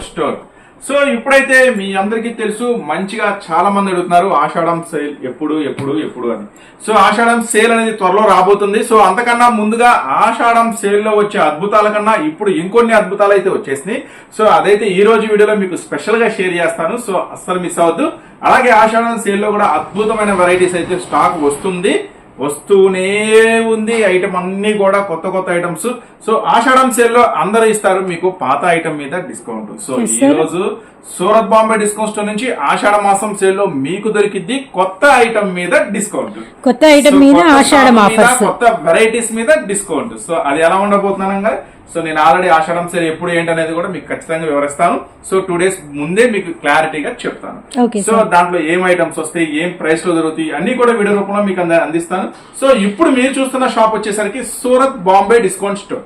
Store so ఇప్పుడైతే మీ అందరికీ తెలుసు మంచిగా చాలా మంది అడుగుతున్నారు ఆషాఢం సేల్ ఎప్పుడు ఎప్పుడు ఎప్పుడు అని. సో ఆషాఢం సేల్ అనేది త్వరలో రాబోతుంది. సో అంతకన్నా ముందుగా ఆషాఢం సేల్లో వచ్చే అద్భుతాల కన్నా ఇప్పుడు ఇంకొన్ని అద్భుతాలు అయితే వచ్చేసినాయి. సో అదైతే ఈ రోజు వీడియోలో మీకు స్పెషల్గా షేర్ చేస్తాను. సో అస్సలు మిస్ అవద్దు అలాగే ఆషాఢం సేల్లో కూడా అద్భుతమైన వెరైటీస్ అయితే స్టాక్ వస్తుంది. వస్తూనే ఉంది. ఐటమ్ అన్ని కూడా కొత్త కొత్త ఐటమ్స్ సో ఆషాఢం సేల్లో అందరూ ఇస్తారు మీకు పాత ఐటమ్ మీద డిస్కౌంట్ సో ఈ. రోజు సూరత్ బాంబే డిస్కౌంట్ స్టోర్ నుంచి ఆషాఢ మాసం సేల్లో మీకు దొరికింది కొత్త ఐటమ్ మీద డిస్కౌంట్ కొత్త ఐటమ్ మీద కొత్త ఆషాఢం వెరైటీస్ మీద డిస్కౌంట్ సో అది ఎలా ఉండబోతున్నాను సో నేను ఆల్రెడీ ఆషాఢం సేల్ ఎప్పుడు ఏంటనేది కూడా మీకు ఖచ్చితంగా వివరిస్తాను. సో టూ డేస్ ముందే మీకు క్లారిటీగా చెప్తాను. సో. దాంట్లో ఏం ఐటమ్స్ వస్తాయి ఏం ప్రైస్లో దొరుకుతాయి అన్ని కూడా వీడియో రూపంలో మీకు అంద- అందిస్తాను. సో ఇప్పుడు మీరు చూస్తున్న షాప్ వచ్చేసరికి సూరత్ బాంబే డిస్కౌంట్ స్టోర్.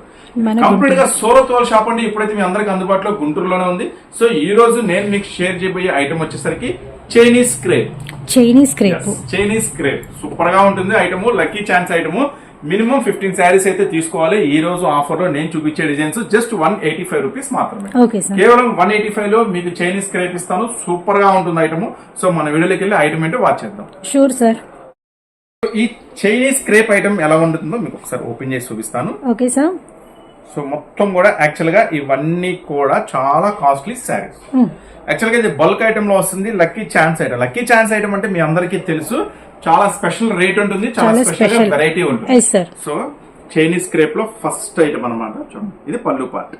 కంప్లీట్గా సూరత్ వాళ్ళ షాప్ అండి ఇప్పుడైతే మీ అందరికి అందుబాటులో గుంటూరులోనే ఉంది. సో ఈ రోజు నేను మీకు షేర్ చేయబోయే ఐటమ్ వచ్చేసరికి Chinese crepe Chinese crepe Chinese crepe సూపర్గా ఉంటుంది item lucky chance item minimum fifteen saris అయితే తీసుకోవాలి. ఈ రోజు ఆఫర్లో నేను చూపించే designs just one eighty five rupees మాత్రమే. కేవలం వన్ ఎయిటీ ఫైవ్లో మీకు చైనీస్ క్రేప్ ఇస్తాను. సూపర్గా ఉంటుంది ఐటమ్ సో మన వీడియోలోకి వెళ్ళి ఐటమ్ ఏంటో వాచ్ చేద్దాం. Sure sir. ఈ చైనీస్ క్రేప్ ఐటమ్ ఎలా ఉంటుందో మీకు ఒకసారి ఓపెన్ చేసి చూపిస్తాను. Okay sir. సో మొత్తం కూడా యాక్చువల్గా ఇవన్నీ కూడా చాలా కాస్ట్లీ శారీస్. యాక్చువల్గా ఇది బల్క్ ఐటమ్లో వస్తుంది. Lucky chance item lucky chance item అంటే మీ అందరికీ తెలుసు. చాలా స్పెషల్ రేట్ ఉంటుంది చాలా స్పెషల్. వెరైటీ ఉంటుంది. సో చైనీస్ క్రేప్లో ఫస్ట్ ఐటమ్ అన్నమాట. చూడండి ఇది పళ్ళు పార్ట్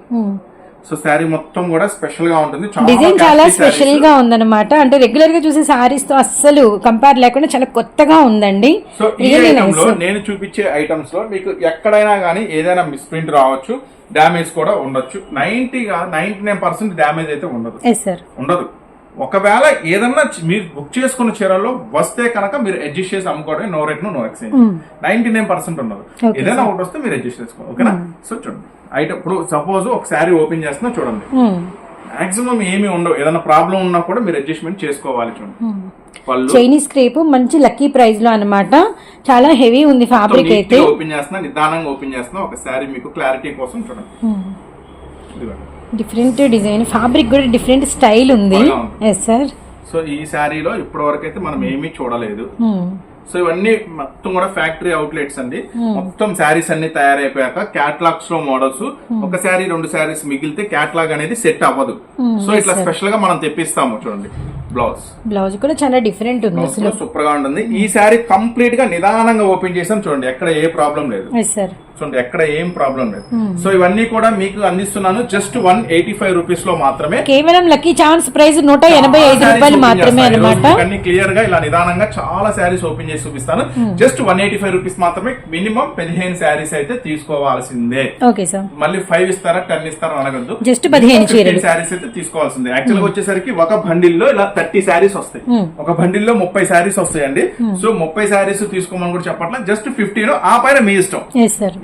సో శారీ మొత్తం కూడా స్పెషల్గా ఉంటుంది. డిజైన్ చాలా స్పెషల్. గా ఉందన్నమాట. అంటే రెగ్యులర్గా చూసే సారీస్తో అస్సలు కంపేర్ లేకుండా చాలా కొత్తగా ఉందండి. సో ఈ ఐటమ్. లో నేను చూపించే ఐటమ్స్లో మీకు ఎక్కడైనా కానీ ఏదైనా మిస్ప్రింట్ రావచ్చు డ్యామేజ్ కూడా ఉండొచ్చు. Ninety ninety nine percent damage అయితే ఉండదు. ఉండదు. ఒకవేళ ఏదన్నా మీరు బుక్ చేసుకున్న చీరల్లో వస్తే కనుక మీరు అడ్జస్ట్ చేసి అమ్ముకోవడం no rate no exchange ninety nine percent Okay, ఏదైనా ఒకటి వస్తే మీరు అడ్జస్ట్ చేసుకోవాలి. ఓకేనా సో చూడండి. ఐటమ్ ఇప్పుడు సపోజ్ ఒక శారీ ఓపెన్ చేస్తున్నా చూడండి. మాక్సిమం ఏమి ఉండవు. ఏదైనా ప్రాబ్లం ఉన్నా కూడా మీరు అడ్జస్ట్మెంట్ చేసుకోవాలి చూడండి. చైనీస్ క్రేప్ మంచి లక్కీ ప్రైస్లో అన్నమాట. చాలా హెవీ ఉంది ఫ్యాబ్రిక్ అయితే. ఓపెన్ చేస్తున్నా నిదానంగా ఓపెన్ చేస్తున్నా. ఒక శారీ మీకు క్లారిటీ కోసం చూడండి. ఇదిగోండి. డిఫరెంట్ డిజైన్ ఫ్యాబ్రిక్ కూడా డిఫరెంట్ స్టైల్ ఉంది. ఎస్ సార్ సో ఈ శారీలో ఇప్పటి వరకు అయితే మనం ఏమీ చూడలేదు. సో ఇవన్నీ మొత్తం కూడా ఫ్యాక్టరీ అవుట్లెట్స్ అండి. మొత్తం శారీస్ అన్ని తయారైపోయాక క్యాట్లాగ్స్లో మోడల్స్ ఒక శారీ రెండు శారీస్ మిగిలితే క్యాట్లాగ్ అనేది సెట్ అవ్వదు. సో ఇట్లా స్పెషల్గా మనం తెప్పిస్తాము చూడండి. బ్లౌజ్ బ్లౌజ్ కూడా చాలా డిఫరెంట్ ఉంది అసలు. సూపర్గా ఉంటుంది. ఈ శారీ కంప్లీట్గా నిదానంగా ఓపెన్ చేసాం చూడండి. ఎక్కడ ఏ ప్రాబ్లం లేదు. చూడండి ఎక్కడ ఏం ప్రాబ్లం లేదు. సో ఇవన్నీ కూడా మీకు అందిస్తున్నాను. జస్ట్ వన్ ఎయిటీ ఫైవ్ రూపీస్లో మాత్రమే. కేవలం లక్కీ ఛాన్స్ ప్రైస్ నూట ఎనభై ఐదు రూపాయలు మాత్రమే అనమాట అన్ని క్లియర్గా ఇలా నిదానంగా చాలా శారీస్ ఓపెన్ చేసి చూపిస్తాను. Just one eighty five rupees మాత్రమే మినిమం పదిహేను శారీస్ అయితే తీసుకోవాల్సిందే. Okay sir. మళ్ళీ ఫైవ్ ఇస్తారా టెన్ ఇస్తారా అనగద్దు. 15 చీరలు. శారీస్ అయితే తీసుకోవాల్సిందే. యాక్చువల్గా వచ్చేసరికి ఒక బండిల్లో ఇలా థర్టీ శారీస్ వస్తాయి. ఒక బండిల్లో ముప్పై శారీస్ వస్తాయండి. సో ముప్పై శారీస్ తీసుకోమని కూడా చెప్పట్లా. జస్ట్ ఫిఫ్టీన్ ఆ పైన మీ ఇష్టం.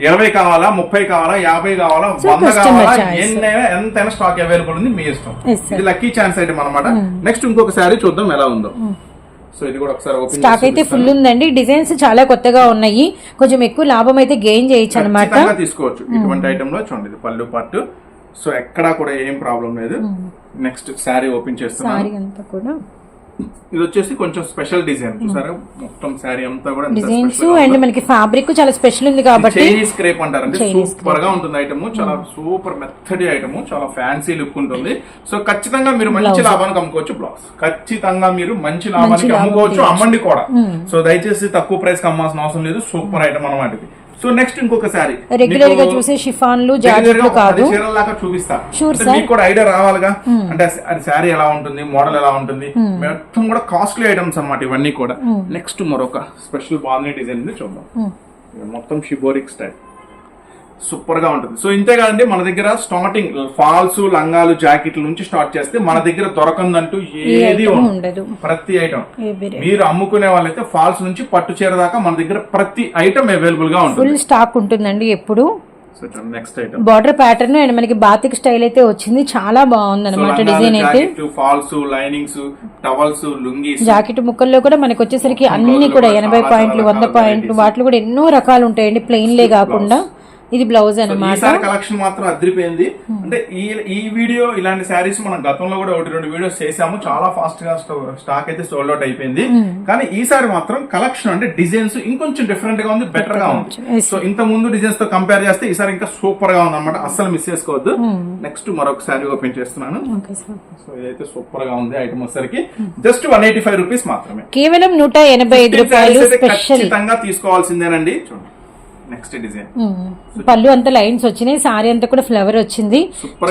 ఇరవై కావాలా ముప్పై కావాలా యాభై కావాలా వంద కావాలా. ఎన్నైనా ఎంతైనా స్టాక్ అవైలబుల్ ఉంది మీ ఇష్టం. ఇది లక్కీ ఛాన్స్ ఐటమ్ అనమాట నెక్స్ట్ ఇంకొక శారీ చూద్దాం ఎలా ఉందో. సో ఇది కూడా ఒకసారి స్టాక్ అయితే ఫుల్ ఉందండి. డిజైన్స్ చాలా కొత్తగా ఉన్నాయి. కొంచెం ఎక్కువ లాభం అయితే గెయిన్ చేయొచ్చు అనమాట తీసుకోవచ్చు. ఇటువంటి ఐటమ్లో చూడండి ఇది పళ్ళు పార్ట్ సో ఎక్కడా కూడా ఏం ప్రాబ్లం లేదు. నెక్స్ట్ శారీ ఓపెన్ చేస్తున్నాను. సారీ అంతా కూడా. ఇది వచ్చేసి కొంచెం స్పెషల్ డిజైన్ చూసారా? మొత్తం శారీ అంతా కూడా డిజైన్స్ అండ్. మనకి ఫ్యాబ్రిక్ చాలా స్పెషల్ ఉంది కాబట్టి చైనీస్ క్రేప్ అంటారండి. Chinese సూపర్గా ఉంటుంది ఐటమ్ చాలా సూపర్ మెథడి ఐటమ్ చాలా ఫ్యాన్సీ లుక్ ఉంటుంది. సో ఖచ్చితంగా మీరు మంచి లాభానికి అమ్ముకోవచ్చు బ్లౌజ్ ఖచ్చితంగా మీరు మంచి లాభానికి లాభం అమ్ముకోవచ్చు. అమ్మండి కూడా. సో దయచేసి తక్కువ ప్రైస్కి అమ్మాల్సిన అవసరం లేదు. సూపర్ ఐటమ్ అనమాట ఇది. సో నెక్స్ట్ ఇంకొక శారీ. రెగ్యులర్గా చూసే షిఫాన్లు జాకెట్లు కాదు. చీరలాగా చూపిస్తా. అంటే. మీకు కూడా ఐడియా రావాలిగా? అంటే అది శారీ ఎలా ఉంటుంది? మోడల్ ఎలా ఉంటుంది? మొత్తం కూడా కాస్ట్లీ ఐటమ్స్ అన్నమాట ఇవన్నీ కూడా. నెక్స్ట్ మరొక స్పెషల్ బాగుంది డిజైన్ చూద్దాం. మొత్తం షిబోరిక్ స్టైల్ సూపర్గా ఉంటుంది. సో ఇంతే కాదండి మన దగ్గర స్టార్టింగ్ ఫాల్స్ లంగాలు జాకెట్ల నుంచి స్టార్ట్ చేస్తే మన దగ్గర దొరకందంటూ ఏది ఉండదు. ప్రతి ఐటమ్ మీరు అమ్ముకునే వాళ్ళైతే ఫాల్స్ నుంచి పట్టు చీర దాకా మన దగ్గర ప్రతి ఐటమ్ అవైలబుల్గా ఉంటుంది. ఫుల్ స్టాక్ ఉంటుందండి ఎప్పుడు. So next item border pattern and మనకి బాతిక్ స్టైల్ అయితే వచ్చింది. చాలా బాగుంది అనమాట డిజైన్ అయితే. Falls linings towels lungis. Jacket ముక్కల్లో కూడా మనకి వచ్చేసరికి అన్ని కూడా ఎనభై పాయింట్లు వంద పాయింట్లు వాటిలో కూడా ఎన్నో రకాలు ఉంటాయండి ప్లెయిన్ లే కాకుండా. ఇది బ్లౌజ్ అనమాట కలెక్షన్ మాత్రం అదిరిపోయింది. అంటే ఈ ఈ వీడియో ఇలాంటి శారీస్ మనం గతంలో కూడా ఒకటి రెండు వీడియోస్ చేసాము చాలా ఫాస్ట్గా స్టాక్ అయితే సోల్డ్ అవుట్ అయిపోయింది. కానీ ఈసారి మాత్రం కలెక్షన్ అంటే డిజైన్స్ ఇంకొంచెం డిఫరెంట్గా ఉంది బెటర్గా ఉంది. సో ఇంత ముందు డిజైన్స్తో కంపేర్ చేస్తే ఈసారి ఇంకా సూపర్గా ఉంది అనమాట అస్సలు మిస్ చేసుకోవద్దు. నెక్స్ట్ మరొక శారీ ఓపెన్ చేస్తున్నాను. సో ఇదైతే సూపర్గా ఉంది ఐటమ్ వచ్చేసరికి. Just one eighty five rupees మాత్రమే. కేవలం నూట ఎనభై ఐదు రూపాయలు ఖచ్చితంగా తీసుకోవాల్సిందేనండి. చూడండి. నెక్స్ట్ డిజైన్ పళ్ళు అంతా లైన్స్ వచ్చినాయి సారీ అంతా కూడా ఫ్లవర్ వచ్చింది.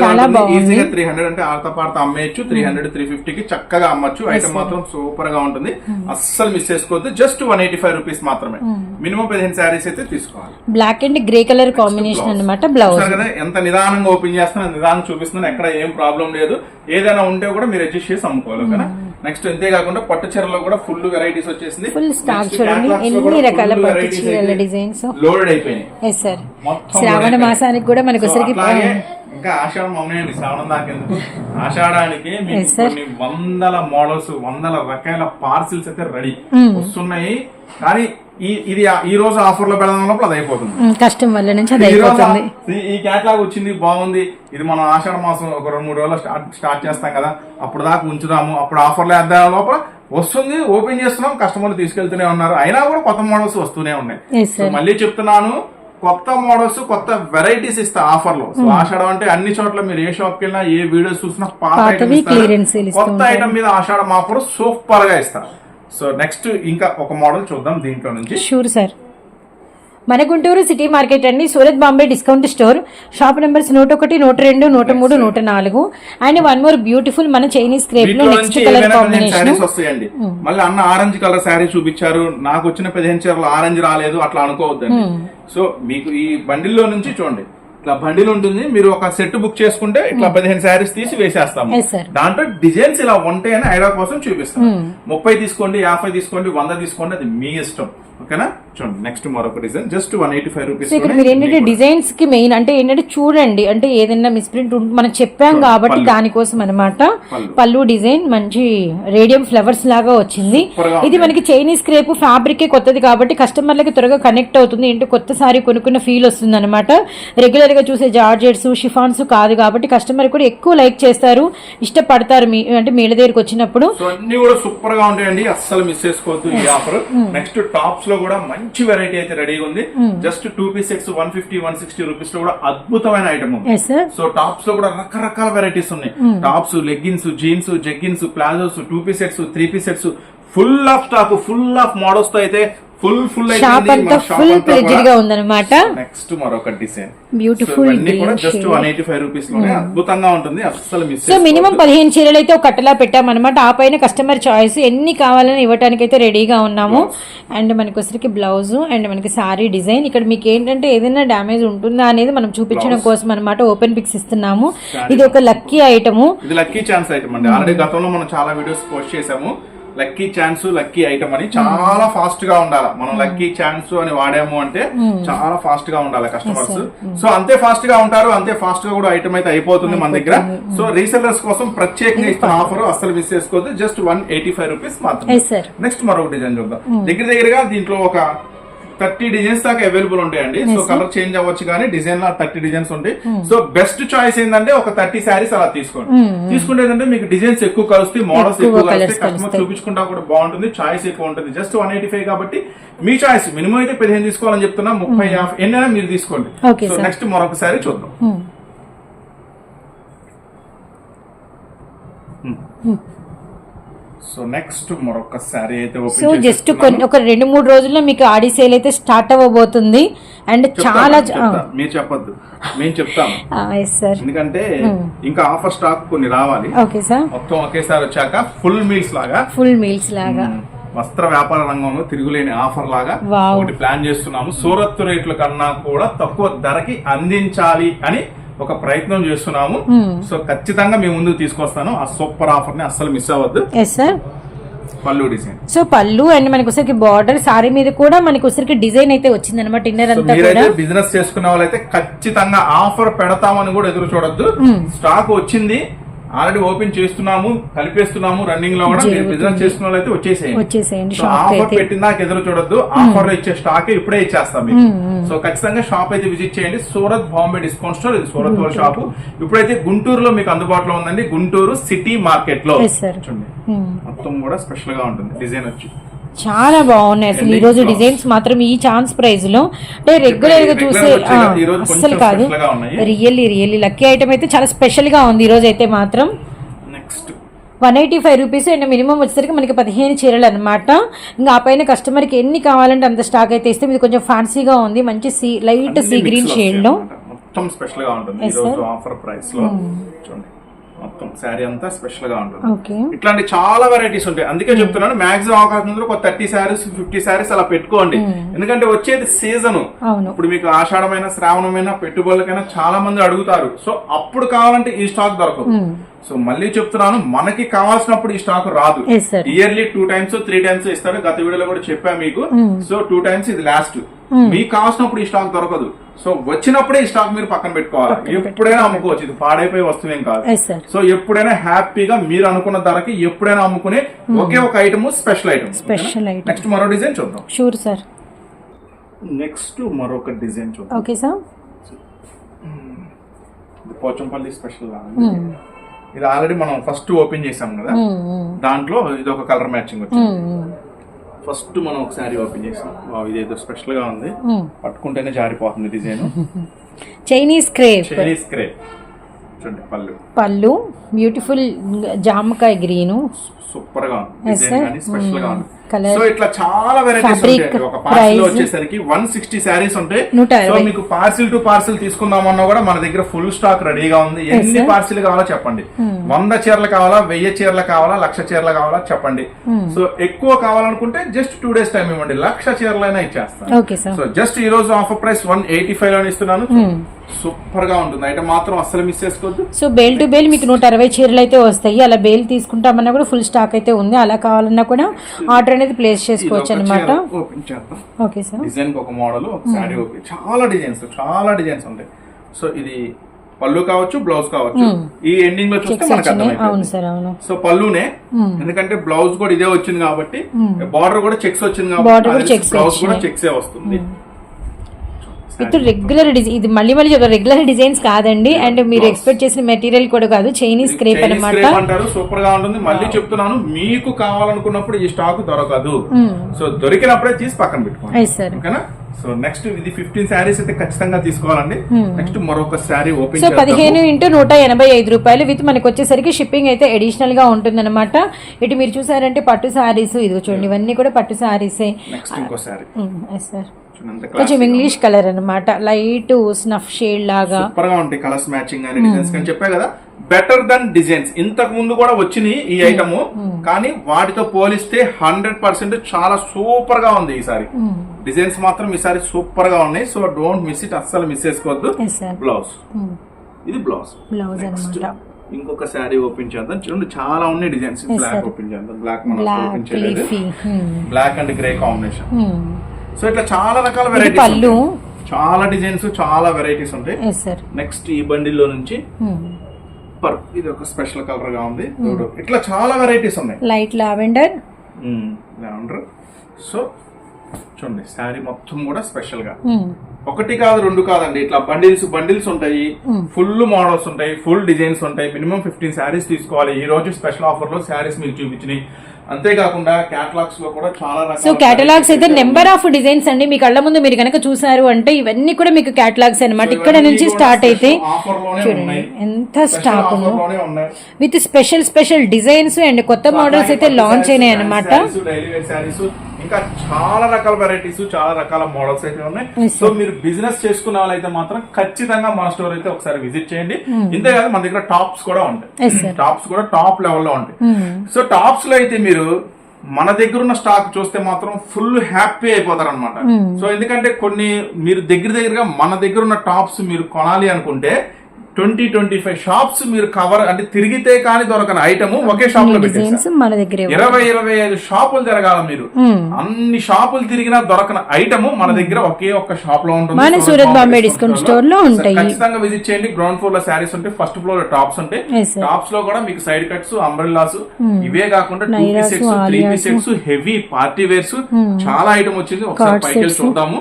చాలా బాగుంది. ఈజీగా త్రీ హండ్రెడ్ అంటే ఆడత పాడత అమ్మేయచ్చు. త్రీ హండ్రెడ్ త్రీ ఫిఫ్టీ కి చక్కగా అమ్మచ్చు. ఐటమ్ మాత్రం సూపర్గా ఉంటుంది. అస్సలు మిస్ చేసుకోవద్దు. Just one eighty five rupees మాత్రమే మినిమం పదిహేను శారీస్ అయితే తీసుకోవాలి. Black and grey colour combination అన్నమాట బ్లౌజ్ కదా ఎంత నిదానంగా ఓపెన్ చేస్తున్నా నిదానం చూపిస్తున్నాను ఎక్కడ ఏం ప్రాబ్లం లేదు. ఏదైనా ఉంటే కూడా మీరు అడ్జస్ట్ చేసి అమ్ముకోవాలి నెక్స్ట్ అంతే కాకుండా పట్టు చీరలో కూడా ఫుల్ వెరైటీస్ వచ్చేసింది. ఫుల్ స్టాక్ చూడండి. ఎన్ని రకాల పట్టు చీరల డిజైన్స్ లోడెడ్ అయిపోయినాయి. ఎస్ సార్ శ్రావణ మాసానికి కూడా మనకు ఒకసారికి ఇంకా ఆషాఢం అవునాయండి. శ్రావణం దాకెందుకు? ఆషాఢానికి. కొన్ని వందల మోడల్స్ వందల రకాల పార్సిల్స్ అయితే రెడీ Hmm. వస్తున్నాయి. కానీ ఈ ఇది ఈ రోజు ఆఫర్లో పెడదాం లోపల అది అయిపోతుంది. కష్టం వల్ల నుంచి అది ఈ అయిపోతుంది. క్యాట్లాగ్ వచ్చింది బాగుంది. ఇది మనం ఆషాఢ మాసం ఒక రెండు మూడు రోజులు స్టార్ట్ స్టార్ట్ చేస్తాం కదా. అప్పుడు దాకా ఉంచుదాము. అప్పుడు ఆఫర్లు వేద్దాం లోపల వస్తుంది ఓపెన్ చేస్తున్నాం కస్టమర్లు తీసుకెళ్తూనే ఉన్నారు. అయినా కూడా కొత్త మోడల్స్ వస్తూనే ఉన్నాయి. సో మళ్ళీ చెప్తున్నాను కొత్త మోడల్స్ కొత్త వెరైటీస్ ఇస్తా ఆఫర్లో సో ఆషాఢం అంటే అన్ని చోట్ల మీరు ఏ షాప్కి వెళ్ళినా ఏ వీడియోస్ చూసినా పాత ఇస్తూ కొత్త. ఐటమ్ మీద ఆషాఢం ఆఫర్ సూపర్గా ఇస్తారు. సో నెక్స్ట్ ఇంకా ఒక మోడల్ చూద్దాం దీంట్లో నుంచి. షూర్ సార్ మన గుంటూరు సిటీ మార్కెట్ అండి. Surat Bombay discount store. Shop numbers నూట ఒకటి నూట రెండు నూట మూడు నూట నాలుగు అండ్ వన్ మోర్ బ్యూటిఫుల్ మన చైనీస్ క్రేప్లో నెక్స్ట్ కలర్ కాంబినేషన్ వస్తాయండి. మళ్ళీ అన్న ఆరెంజ్ కలర్ శారీ చూపించారు. నాకు వచ్చిన పదిహేను చీరలు ఆరెంజ్ రాలేదు. అట్లా అనుకోవద్దండి. సో మీకు ఈ బండిల్లో నుంచి చూడండి. ఇట్లా బండిల్ ఉంటుంది మీరు ఒక సెట్ బుక్ చేసుకుంటే ఇట్లా పదిహేను శారీస్ తీసి వేసేస్తాము. దాంట్లో డిజైన్స్ ఇలా ఉంటాయని ఐడియా కోసం చూపిస్తాం. ముప్పై తీసుకోండి యాభై తీసుకోండి వంద తీసుకోండి అది మీ ఇష్టం. ఓకేనా? చూడండి నెక్స్ట్ మరొక design just one eighty five rupees ఇక్కడ మీరు ఏంటంటే డిజైన్స్కి మెయిన్ అంటే ఏంటంటే చూడండి అంటే ఏదైనా మిస్ప్రింట్ మనం చెప్పాం కాబట్టి. దానికోసం అనమాట పళ్ళు. డిజైన్ మంచి రేడియం ఫ్లవర్స్ లాగా వచ్చింది. ఇది. మనకి చైనీస్ క్రేప్ ఫ్యాబ్రిక్ కొత్తది కాబట్టి కస్టమర్లకి త్వరగా కనెక్ట్ అవుతుంది. ఏంటో కొత్త సారీ కొనుక్కున్న ఫీల్ వస్తుంది అనమాట రెగ్యులర్గా చూసే జార్జెట్స్ షిఫాన్స్ కాదు కాబట్టి కస్టమర్ కూడా ఎక్కువ లైక్ చేస్తారు. ఇష్టపడతారు మీ అంటే మీళ్ళ దగ్గరికి వచ్చినప్పుడు. అన్ని కూడా సూపర్గా ఉంటాయండి. అస్సలు మిస్ చేసుకోవద్దు ఈ ఆఫర్ నెక్స్ట్ టాప్స్ లో కూడా మంచి వెరైటీ అయితే రెడీగా ఉంది. Just two piece sets one fifty one sixty రూపీస్లో కూడా అద్భుతమైన ఐటమ్ ఉంది. సో టాప్స్లో కూడా రకరకాల వెరైటీస్ ఉన్నాయి. Tops leggings jeans jeggings palazzos two piece sets three piece sets full of stock full of మోడల్స్తో అయితే ఫుల్ ఫుల్ షాప్ అంతా ఫుల్ ప్లెజర్గా ఉందన్నమాట. నెక్స్ట్ మరొక డిజైన్ బ్యూటిఫుల్ కూడా జస్ట్ రూపీస్లోనే అద్భుతంగా ఉంటుంది. అస్సలు మిస్ సో మినిమం పదిహేను చీరలు అయితే ఒక కట్టలా పెట్టామన్నమాట. ఆ పైన కస్టమర్ చాయిస్ ఎన్ని కావాలని ఇవ్వడానికి అయితే రెడీగా ఉన్నాము అండ్ మనకి వచ్చరికి బ్లౌజ్ అండ్ మనకి సారీ డిజైన్ ఇక్కడ మీకు ఏంటంటే ఏదైనా డ్యామేజ్ ఉంటుందా అనేది మనం చూపించడం కోసం అనమాట ఓపెన్ పిక్స్ ఇస్తున్నాము. ఇది ఒక లక్కీ ఐటము ఇది లక్కీ ఛాన్స్ ఐటమ్ అండి. ఆల్రెడీ గతంలో మనం చాలా వీడియోస్ పోస్ట్ చేసాము లక్కీ ఛాన్స్ లక్కీ ఐటమ్ అని చాలా ఫాస్ట్గా ఉండాలి. మనం లక్కీ ఛాన్స్ అని వాడాము అంటే చాలా ఫాస్ట్గా ఉండాలి కస్టమర్స్. సో అంతే ఫాస్ట్గా ఉంటారు అంతే ఫాస్ట్గా కూడా ఐటమ్ అయితే అయిపోతుంది మన దగ్గర. సో రీసెల్లర్స్ కోసం ప్రత్యేకంగా ఇస్తున్న ఆఫర్ అసలు మిస్ చేసుకోవద్దు. Just one eighty five rupees sir next మరొక డిజైన్ చూద్దాం. దగ్గర దగ్గరగా దీంట్లో ఒక థర్టీ డిజైన్స్ దాకా అవైలబుల్ ఉంటాయండి. సో కలర్ చేంజ్ అవ్వచ్చు కానీ డిజైన్లో థర్టీ డిజైన్స్ ఉంటాయి. సో బెస్ట్ చాయిస్ ఏంటంటే ఒక థర్టీ శారీస్ అలా తీసుకోండి. తీసుకుంటే ఏంటంటే మీకు డిజైన్స్ ఎక్కువ కలుస్తాయి మోడల్స్ ఎక్కువ colours కస్టమర్ చూపించుకుంటా కూడా బాగుంటుంది చాయిస్ ఎక్కువ ఉంటుంది. జస్ట్ వన్ ఎయిటీ ఫైవ్ కాబట్టి మీ చాయిస్ మినిమం అయితే పదిహేను తీసుకోవాలని చెప్తున్నా ముప్పై యాభై ఎన్నైనా మీరు తీసుకోండి. సో. నెక్స్ట్ మరొక శారీ చూద్దాం. సో నెక్స్ట్ మరొక శారీ అయితే సో జస్ట్ కొన్ని ఒక రెండు మూడు రోజుల్లో మీకు ఆడి సేల్ అయితే స్టార్ట్ అవ్వబోతుంది. అండ్ చాలా మీరు చెప్పొద్దు. మేము సార్ ఎందుకంటే ఇంకా ఆఫర్ స్టాక్ కొన్ని రావాలి. ఓకే సార్ మొత్తం ఒకేసారి వచ్చాక ఫుల్ మీల్స్ లాగా. ఫుల్ మీల్స్ లాగా. వస్త్ర వ్యాపార రంగంలో తిరుగులేని ఆఫర్ లాగా. ఒకటి ప్లాన్ చేస్తున్నాము. సూరత్ రేట్ల కన్నా కూడా తక్కువ ధరకి అందించాలి అని ఒక ప్రయత్నం చేస్తున్నాము. సో ఖచ్చితంగా మీ ముందుకు తీసుకొస్తాను. ఆ సూపర్ ఆఫర్ని అస్సలు మిస్ అవ్వద్దు. ఎస్ సార్ పళ్ళు డిజైన్. సో పళ్ళు అండ్ మనకి ఒకసారికి బార్డర్ సారీ మీద కూడా మనకి ఒకసారికి డిజైన్ అయితే వచ్చింది అనమాట ఇన్నర్ అంతా కూడా. బిజినెస్ చేసుకునే వాళ్ళైతే ఖచ్చితంగా ఆఫర్ పెడతామని కూడా ఎదురు చూడొద్దు. స్టాక్ వచ్చింది. ఆల్రెడీ ఓపెన్ చేస్తున్నాము కలిపేస్తున్నాము రన్నింగ్లో కూడా మీరు బిజినెస్ చేసుకున్న వాళ్ళు అయితే వచ్చేసేయండి వచ్చేసేయండి ఆఫర్ పెట్టిన దాకా ఎదురు చూడొద్దు. ఆఫర్లో ఇచ్చే స్టాక్ ఇప్పుడే ఇచ్చేస్తాం మీకు. సో ఖచ్చితంగా షాప్ అయితే విజిట్ చేయండి. సూరత్ బాంబే డిస్కౌంట్ స్టోర్ ఇది సూరత్ వాళ్ళ షాప్ ఇప్పుడైతే గుంటూరులో మీకు అందుబాటులో ఉందండి. గుంటూరు సిటీ మార్కెట్లో. చూడండి. మొత్తం కూడా స్పెషల్గా ఉంటుంది. డిజైన్ వచ్చి. చాలా బాగున్నాయి. అసలు ఈ రోజు. డిజైన్స్ మాత్రం ఈ ఛాన్స్ ప్రైస్లో. అంటే రెగ్యులర్గా చూసే అస్సలు కాదు. రియల్లీ రియల్లీ లక్కీ ఐటమ్ అయితే చాలా స్పెషల్గా ఉంది ఈ రోజు అయితే మాత్రం. Next one eighty five rupees and minimum వచ్చేసరికి మనకి పదిహేను చీరలు అనమాట ఇంకా ఆ పైన కస్టమర్కి ఎన్ని కావాలంటే అంత స్టాక్ అయితే ఇస్తే ఇది కొంచెం ఫ్యాన్సీగా ఉంది. మంచి సీ లైట్ సీ గ్రీన్ షేడ్లో మొత్తం స్పెషల్గా ఉంటుంది. Hmm. ఆఫర్ ప్రైస్లో. చూడండి. మొత్తం శారీ అంతా స్పెషల్గా ఉంటుంది ఇట్లాంటి చాలా వెరైటీస్ ఉంటాయి. అందుకే చెప్తున్నాను మాక్సిమం అవకాశం ఒక థర్టీ శారీస్ ఫిఫ్టీ శారీస్ అలా పెట్టుకోండి. ఎందుకంటే వచ్చేది సీజన్ ఇప్పుడు మీకు ఆషాఢమైన శ్రావణమైన పెట్టుబడులకైనా చాలా మంది అడుగుతారు. సో అప్పుడు కావాలంటే ఈ స్టాక్ దొరకదు. సో మళ్ళీ చెప్తున్నాను మనకి కావాల్సినప్పుడు ఈ స్టాక్ రాదు. Yearly two times three times ఇస్తాడు. గత వీడియోలో కూడా చెప్పా మీకు. సో టూ టైమ్స్ ఇది లాస్ట్ మీకు కావాల్సినప్పుడు ఈ స్టాక్ దొరకదు. సో వచ్చినప్పుడే ఈ స్టాక్ మీరు పక్కన పెట్టుకోవాలి. ఎప్పుడైనా అమ్ముకోవచ్చు. ఇది పాడైపోయి వస్తువేం కాదు. సో ఎప్పుడైనా హ్యాపీగా మీరు అనుకున్న ధరకి ఎప్పుడైనా అమ్ముకునే ఒకే ఒక item special item. Special item next మరో డిజైన్ చూద్దాం. షూర్ సార్ నెక్స్ట్ మరొక డిజైన్ చూద్దాం. ఓకే సార్ ఇది పోచంపల్లి స్పెషల్ ఇది ఆల్రెడీ మనం ఫస్ట్ ఓపెన్ చేసాం కదా. దాంట్లో ఇది ఒక కలర్ మ్యాచింగ్ వచ్చింది. ఫస్ట్ మనం ఒక శారీ ఓపెన్ చేసాం. వావ్, ఇది ఏదో స్పెషల్గా ఉంది పట్టుకుంటేనే జారిపోతుంది design. Chinese crepe. Chinese crepe చూడండి పళ్ళు. పళ్ళు బ్యూటిఫుల్ జామకాయ గ్రీను. సూపర్గా ఉంది స్పెషల్గా ఉంది. Colour. సో ఇట్లా చాలా వెరైటీస్ ఉంటాయి ఒక పార్సిల్. వచ్చేసరికి వన్ సిక్స్టీ శారీస్ ఉంటాయి సో. మీకు పార్సిల్ టు పార్సిల్ తీసుకుందామన్నా కూడా మన దగ్గర ఫుల్ స్టాక్ రెడీగా ఉంది. ఎన్ని. పార్సిల్ కావాలో చెప్పండి. వంద చీరలు కావాలా వెయ్యి చీరలు కావాలా లక్ష చీరలు కావాలా చెప్పండి. సో ఎక్కువ కావాలనుకుంటే జస్ట్ టూ డేస్ టైం ఇవ్వండి. లక్ష చీరలైనా ఇచ్చేస్తాను. సో జస్ట్ ఈ రోజు ఆఫర్ ప్రైస్ వన్ ఎయిటీ ఫైవ్లో ఇస్తున్నాను సూపర్గా ఉంటుంది. అయితే మాత్రం అస్సలు మిస్ చేసుకోవద్దు. సో బేల్ టు బేల్ మీకు నూట అరవై చీరలు అయితే వస్తాయి. అలా బేల్ తీసుకుంటామన్నా కూడా ఫుల్ స్టాక్ అయితే ఉంది. అలా కావాలన్నా కూడా ఆర్డర్ అనేది ప్లేస్ చేసుకోవచ్చు అనమాట ఓపెన్ చేద్దాం. ఓకే సార్ డిజైన్ ఒక మోడల్ శారీ ఒక చాలా డిజైన్స్ చాలా డిజైన్స్ ఉంటాయి. సో ఇది పళ్ళు కావచ్చు బ్లౌజ్ కావచ్చు. ఈ ఎండింగ్లో చూస్తే మనకు సో పళ్ళునే ఎందుకంటే బ్లౌజ్ కూడా ఇదే వచ్చింది కాబట్టి బార్డర్ కూడా చెక్స్ వచ్చింది కాబట్టి బ్లౌజ్ కూడా. చెక్సే వస్తుంది. విత్ రెగ్యులర్ డిజైన్ ఇది మళ్ళీ మళ్ళీ రెగ్యులర్ డిజైన్స్ కాదండి. అండ్ మీరు ఎక్స్పెక్ట్ చేసిన మెటీరియల్ కూడా కాదు. చైనీస్ క్రేప్ అనమాట అంటారు సూపర్గా ఉంటుంది. మళ్ళీ చెప్తున్నాను మీకు కావాలనుకున్నప్పుడు ఈ స్టాక్ దొరకదు. సో దొరికినప్పుడే తీసి పక్కన పెట్టుకోండి. ఓకేనా సో నెక్స్ట్ ఇది ఫిఫ్టీన్ శారీస్ అయితే ఖచ్చితంగా తీసుకోవాలండి. నెక్స్ట్ మరొక శారీ ఓపెన్ సో పదిహేను ఇంటూ నూట ఎనభై ఐదు రూపాయలు. విత్ మనకి వచ్చేసరికి షిప్పింగ్ అయితే అడిషనల్గా ఉంటుందన్నమాట. ఇటు మీరు చూసారంటే పట్టు శారీస్ ఇది చూడండి ఇవన్నీ కూడా పట్టు శారీసే నెక్స్ట్ ఇంకో శారీ సార్ చూడండి కొంచెం ఇంగ్లీష్ కలర్ అన్నమాట. లైట్ స్నఫ్ షేడ్ లాగా. సూపర్గా ఉంటాయి కలర్స్ మ్యాచింగ్ అని డిజైన్స్ కానీ చెప్పా కదా బెటర్ దన్ డిజైన్స్ ఇంతకు ముందు కూడా వచ్చినాయి ఈ ఐటమ్ కానీ వాటితో పోలిస్తే హండ్రెడ్ పర్సెంట్ చాలా సూపర్గా ఉంది ఈసారి. డిజైన్స్ మాత్రం ఈసారి సూపర్గా ఉన్నాయి. సో డోంట్ మిస్ ఇట్ అస్సలు మిస్ చేసుకోవద్దు. బ్లౌజ్ ఇది బ్లౌజ్ బ్లౌజ్ అనమాట ఇంకొక శారీ ఓపెన్ చేద్దాం. చూడండి చాలా ఉన్నాయి డిజైన్స్ బ్లాక్ ఓపెన్ చేద్దాం. బ్లాక్ మనం ఓపెన్ చేయలేదు. Black and grey combination so ఇట్లా చాలా రకాల వెరైటీస్ పళ్ళు. చాలా డిజైన్స్ చాలా వెరైటీస్ ఉంటాయి. నెక్స్ట్ ఈ బండిల్లో నుంచి పర్ ఇది ఒక స్పెషల్ కలర్గా ఉంది. చూడు. ఇట్లా చాలా వెరైటీస్ ఉన్నాయి. లైట్ లావెండర్ లావెండర్ సో చూడండి శారీ మొత్తం కూడా స్పెషల్గా. ఒకటి కాదు రెండు కాదండి. ఇట్లా బండిల్స్ బండిల్స్ ఉంటాయి. ఫుల్ మోడల్స్ ఉంటాయి. ఫుల్ డిజైన్స్ ఉంటాయి. మినిమం ఫిఫ్టీన్ శారీస్ తీసుకోవాలి. ఈ రోజు స్పెషల్ ఆఫర్లో శారీస్ మీకు చూపించినాయి. అంతేకాకుండా క్యాటలాగ్స్లో కూడా చాలా సో రకాల కేటలాగ్స్ అయితే sarees నెంబర్ ఆఫ్ డిజైన్స్ అండి. మీ కళ్ళ ముందు మీరు కనుక చూసారు అంటే ఇవన్నీ కూడా మీకు కేటలాగ్స్ అన్నమాట. సో ఇక్కడ నుంచి స్టార్ట్ అయితే చూడండి. ఎంత stock with special special designs and. కొత్త మోడల్స్ అయితే లాంచ్ అయినాయి అనమాట ఇంకా చాలా రకాల వెరైటీస్ చాలా రకాల మోడల్స్ అయితే ఉన్నాయి. సో మీరు బిజినెస్ చేసుకున్న వాళ్ళైతే మాత్రం ఖచ్చితంగా మన స్టోర్ అయితే ఒకసారి విజిట్ చేయండి. Hmm. ఇంతే కాదు మన దగ్గర టాప్స్ కూడా ఉంటాయి. టాప్స్ కూడా టాప్ లెవెల్లో ఉంటాయి. Hmm. సో టాప్స్లో అయితే మీరు మన దగ్గర ఉన్న స్టాక్ చూస్తే మాత్రం ఫుల్ హ్యాపీ అయిపోతారు అనమాట సో ఎందుకంటే కొన్ని మీరు దగ్గర దగ్గరగా మన దగ్గర ఉన్న టాప్స్ మీరు కొనాలి అనుకుంటే ట్వంటీ ట్వంటీ ఫైవ్ షాప్స్ మీరు కవర్ అంటే తిరిగితే కానీ దొరకని ఐటమ్ ఒకే షాప్లో ఇరవై ఇరవై ఐదు షాపులు తిరగాల మీరు. అన్ని షాపులు తిరిగినా దొరకని ఐటమ్ మన దగ్గర ఒకే ఒక్క షాప్లో ఉంటుంది. మన సూరత్ బాంబే డిస్కౌంట్ స్టోర్లో ఉంటాయి. ఖచ్చితంగా విజిట్ చేయండి. గ్రౌండ్ ఫ్లోర్లో శారీస్ ఉంటాయి. ఫస్ట్ ఫ్లోర్లో టాప్స్ ఉంటాయి. టాప్స్లో కూడా మీకు సైడ్ కట్స్ అంబ్రెల్లాస్ ఇవే కాకుండా two sets three. Sets heavy party wears చాలా ఐటమ్ వచ్చింది. ఒకసారి పైకి. చూద్దాము.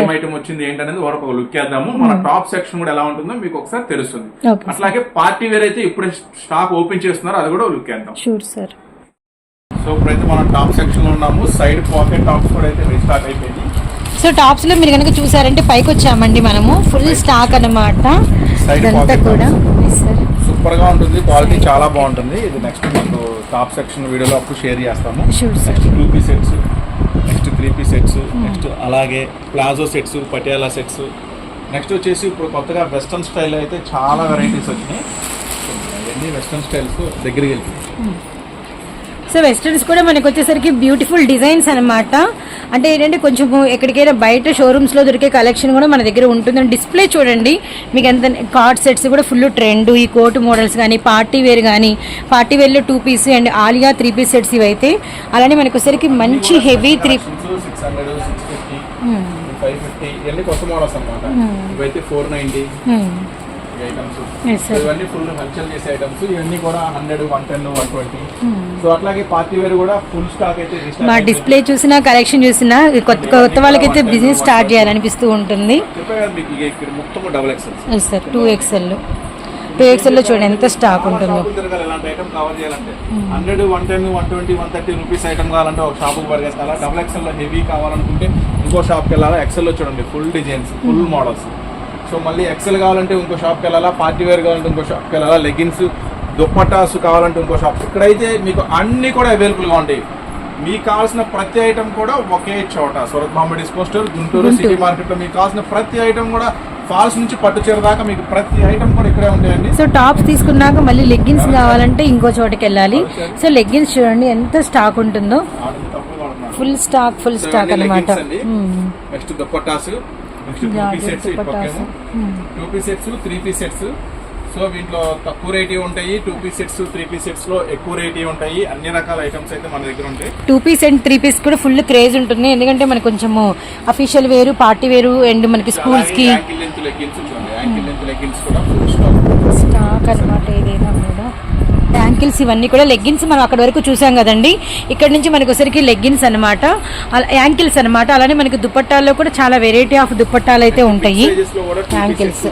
ఏం ఐటమ్ వచ్చింది ఏంటనేది వరకు ఒక లుక్ వేద్దాము మన టాప్ సెక్షన్ కూడా ఎలా ఉంటుందో మీకు ఒకసారి తెలుస్తుంది Okay, అట్లాగే పార్టీ వేర్ అయితే ఇప్పుడే స్టాక్ ఓపెన్ చేస్తున్నారు అది కూడా లుక్ వేద్దాం షూర్ సార్ సో ఇప్పుడైతే మనం టాప్ సెక్షన్లో ఉన్నాము. సైడ్ పాకెట్ టాప్స్ కూడా అయితే రీస్టాక్ అయిపోయింది సో టాప్స్లో మీరు కనుక చూసారంటే పైకి వచ్చామండి మనము ఫుల్ స్టాక్ ఇదంతా pocket కూడా. సూపర్గా ఉంటుంది క్వాలిటీ చాలా బాగుంటుంది. ఇది నెక్స్ట్ మీకు టాప్ సెక్షన్ వీడియోలో అప్పుడు షేర్ చేస్తాము. Next two piece sets next three piece sets next అలాగే palazzo sets Patiala sets next వచ్చేసి ఇప్పుడు కొత్తగా వెస్ట్రన్ స్టైల్ అయితే చాలా వెరైటీస్ వచ్చినాయి. అవన్నీ వెస్ట్రన్ స్టైల్స్ దగ్గరికి వెళ్తాయి సో వెస్టర్న్స్ కూడా మనకి వచ్చేసరికి బ్యూటిఫుల్ డిజైన్స్ అన్నమాట. అంటే ఏంటంటే కొంచెం ఎక్కడికైనా బయట షోరూమ్స్లో దొరికే కలెక్షన్ కూడా మన దగ్గర ఉంటుంది. డిస్ప్లే చూడండి మీకు ఎంత కార్డ్ సెట్స్ కూడా ఫుల్ ట్రెండ్ ఈ కోట్ మోడల్స్ కానీ పార్టీ వేర్ కానీ party వేర్లో two piece and Alia three piece sets ఇవి అయితే అలానే మనకి వచ్చేసరికి మంచి heavy three six hundred five fifty ఇవన్నీ కొత్త మోడల్స్ అనమాట ఇవైతే four ninety items. Yes, sir. ఇవన్నీ ఫుల్ హల్చల్ చేసే ఐటమ్స్. ఇవన్నీ కూడా hundred one ten one twenty. So అట్లాగే పార్టీ వేర్ కూడా ఫుల్ స్టాక్ అయితే మా. డిస్ప్లే చూసినా కలెక్షన్ చూసినా కొత్త కొత్త వాళ్ళకైతే బిజినెస్ స్టార్ట్ చేయాలనిపిస్తూ ఉంటుంది. చెప్పే కదా మీకు ఇక ఇక్కడ మొత్తం double sir two XL two ఎక్స్ఎల్లో చూడండి ఎంత స్టాక్ ఉంటుందో. Hundred one ten one twenty one thirty rupees item కావాలంటే ఒక షాప్కి పరిగెత్తాలా? డబుల్ ఎక్సెల్లో హెవీ కావాలనుకుంటే ఇంకో షాప్కి వెళ్ళాలా? ఎక్సెల్లో చూడండి full designs full models so మళ్ళీ ఎక్సెల్ కావాలంటే ఇంకో షాప్కి వెళ్ళాలా? పార్టీ వేర్ కావాలంటే ఇంకో షాప్కి వెళ్ళాలా? లెగిన్స్ దుప్పటాస్ కావాలంటే ఇంకో షాప్ ఇక్కడైతే మీకు అన్ని కూడా అవైలబుల్గా ఉంటాయి. మీకు కావాల్సిన ప్రతి ఐటమ్ కూడా ఒకే చోట. Surat Bombay discount store Guntur. City మార్కెట్లో మీకు కావాల్సిన ప్రతి ఐటమ్ కూడా ఫాల్స్ నుంచి పట్టు చీర దాకా మీకు ప్రతి ఐటమ్ కూడా ఇక్కడే ఉంటాయండి. సో టాప్స్ తీసుకున్నాక మళ్ళీ లెగ్గిన్స్ కావాలంటే ఇంకో చోటకి వెళ్ళాలి. సో లెగ్గిన్స్ చూడండి ఎంత స్టాక్ ఉంటుందో. ఫుల్ స్టాక్ ఫుల్ స్టాక్ అనమాట. Next dupattas next two piece sets. Two piece sets three piece sets so వీటిలో తక్కువ రేటీ ఉంటాయి. Two piece sets three piece సెట్స్లో ఎక్కువ రేటీ ఉంటాయి. అన్ని రకాల ఐటమ్స్ అయితే మన దగ్గర ఉంటాయి. Two piece and three piece కూడా ఫుల్ క్రేజ్ ఉంటుంది. ఎందుకంటే మనకు కొంచెము అఫీషియల్ వేరు పార్టీ వేరు అండ్ మనకి స్కూల్స్కి యాంకిల్ లెంత్ లెగ్గిన్స్ చూడండి యాంకిల్ లెంత్ లెగ్గిన్స్ కూడా ఫుల్ స్టాక్ స్టాక్ అనమాట ఏదైనా. యాంకిల్స్ ఇవన్నీ కూడా. లెగ్గిన్స్ మనం అక్కడ వరకు చూసాం కదండి. ఇక్కడ నుంచి మనకి ఒకసారికి లెగ్గిన్స్ అనమాట యాంకిల్స్ అనమాట అలానే మనకి దుపట్టాల్లో కూడా చాలా వెరైటీ ఆఫ్ దుపట్టాలు అయితే ఉంటాయి. యాంకిల్స్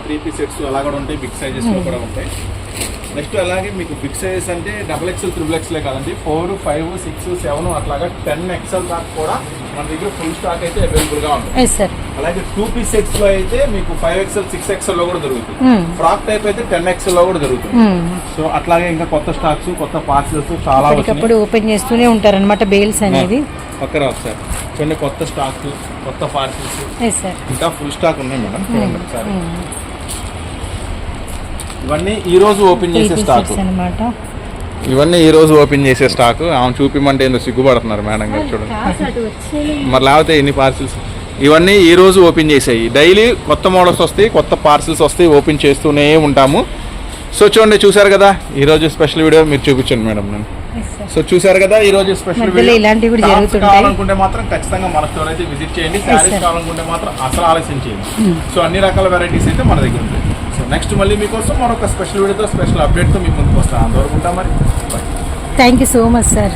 నెక్స్ట్ అలాగే మీకు బిగ్ సైజెస్ అంటే డబుల్ ఎక్స్ఎల్ త్రిబుల్ ఎక్స్ఎల్ కాదండి. ఫోర్ ఫైవ్ సిక్స్ సెవెన్ అట్లాగా టెన్ ఎక్స్ఎల్ దాకా కూడా మన దగ్గర ఫుల్ స్టాక్ అయితే అవైలబుల్గా ఉంటుంది. సార్ అలాగే టూ పీస్ సెట్స్లో అయితే మీకు ఫైవ్ ఎక్స్ఎల్ సిక్స్ ఎక్స్ఎల్లో కూడా దొరుకుతుంది. Hmm. ఫ్రాక్ టైప్ అయితే టెన్ ఎక్స్ఎల్లో కూడా దొరుకుతుంది. సో అట్లాగే ఇంకా కొత్త స్టాక్స్ కొత్త పార్సల్స్ చాలా వచ్చినాయి ఓపెన్ చేస్తూనే ఉంటారన్నమాట బేల్స్ అనేది పక్కన ఒకసారి కొన్ని కొత్త స్టాక్ కొత్త పార్సల్స్ సార్ ఇంకా ఫుల్ స్టాక్ ఉన్నాయి మేడం. చూడండి ఇవన్నీ ఈ రోజు ఓపెన్ చేసే స్టాక్ అనమాట ఇవన్నీ ఈ రోజు ఓపెన్ చేసే స్టాక్ ఆమె చూపిమంటే ఏందో సిగ్గుపడుతున్నారు మేడం గారు చూడండి. మరి లేకపోతే ఎన్ని పార్సిల్స్ ఇవన్నీ ఈ రోజు ఓపెన్ చేసాయి. డైలీ కొత్త మోడల్స్ వస్తాయి కొత్త పార్సిల్స్ వస్తాయి ఓపెన్ చేస్తూనే ఉంటాము. సో చూడండి చూసారు కదా? ఈ రోజు స్పెషల్ వీడియో మీరు చూపించండి మేడం నేను సో చూసారు కదా ఈ రోజు స్పెషల్ వీడియో ఇలాంటివి కూడా జరుగుతుంటాయి. కావాలనుకుంటే మాత్రం ఖచ్చితంగా మన స్టోర్ అయితే విజిట్ చేయండి. శారీస్ కావాలనుకుంటే మాత్రం అసలు ఆలస్యం చేయండి. సో అన్ని రకాల వెరైటీస్ అయితే మన దగ్గర ఉంటాయి. నెక్స్ట్ మళ్ళీ మీకోసం మరొక స్పెషల్ వీడియోతో స్పెషల్ అప్డేట్తో మీ ముందుకు వస్తాను. అంతవరకు ఉంటాం మరి. Thank you so much sir